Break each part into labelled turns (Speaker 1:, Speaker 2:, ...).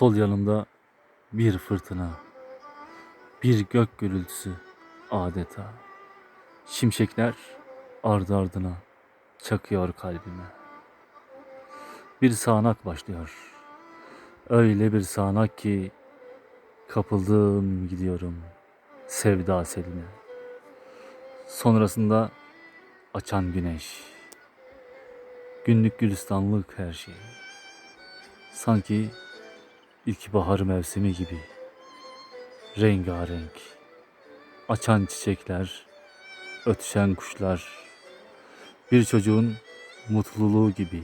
Speaker 1: Sol yanımda bir fırtına, bir gök gürültüsü adeta. Şimşekler ardı ardına çakıyor kalbime. Bir sağanak başlıyor. Öyle bir sağanak ki kapıldım gidiyorum sevda seline. Sonrasında açan güneş. Günlük gülistanlık her şey. Sanki ilkbahar mevsimi gibi. Rengarenk. Açan çiçekler, ötüşen kuşlar. Bir çocuğun mutluluğu gibi.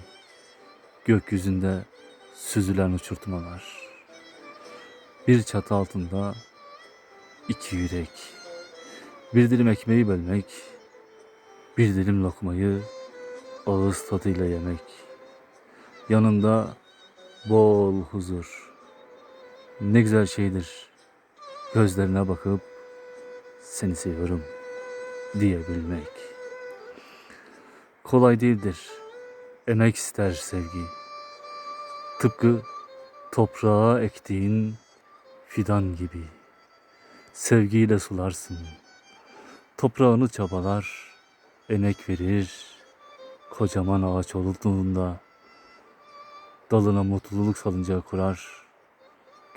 Speaker 1: Gökyüzünde süzülen uçurtmalar. Bir çatı altında iki yürek. Bir dilim ekmeği bölmek, bir dilim lokmayı ağız tadıyla yemek. Yanında bol huzur. Ne güzel şeydir. Gözlerine bakıp seni seviyorum diyebilmek. Kolay değildir. Emek ister sevgi. Tıpkı toprağa ektiğin fidan gibi. Sevgiyle sularsın. Toprağını çabalar, emek verir. Kocaman ağaç olduğunda dalına mutluluk salıncağı kurar.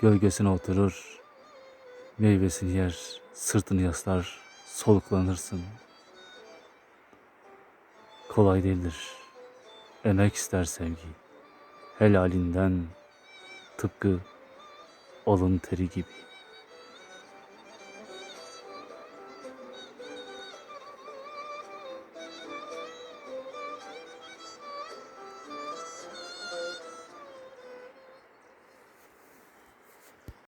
Speaker 1: Gölgesine oturur. Meyvesini yer, sırtını yaslar, soluklanırsın. Kolay değildir. Emek ister sevgi. Helalinden tıpkı alın teri gibi.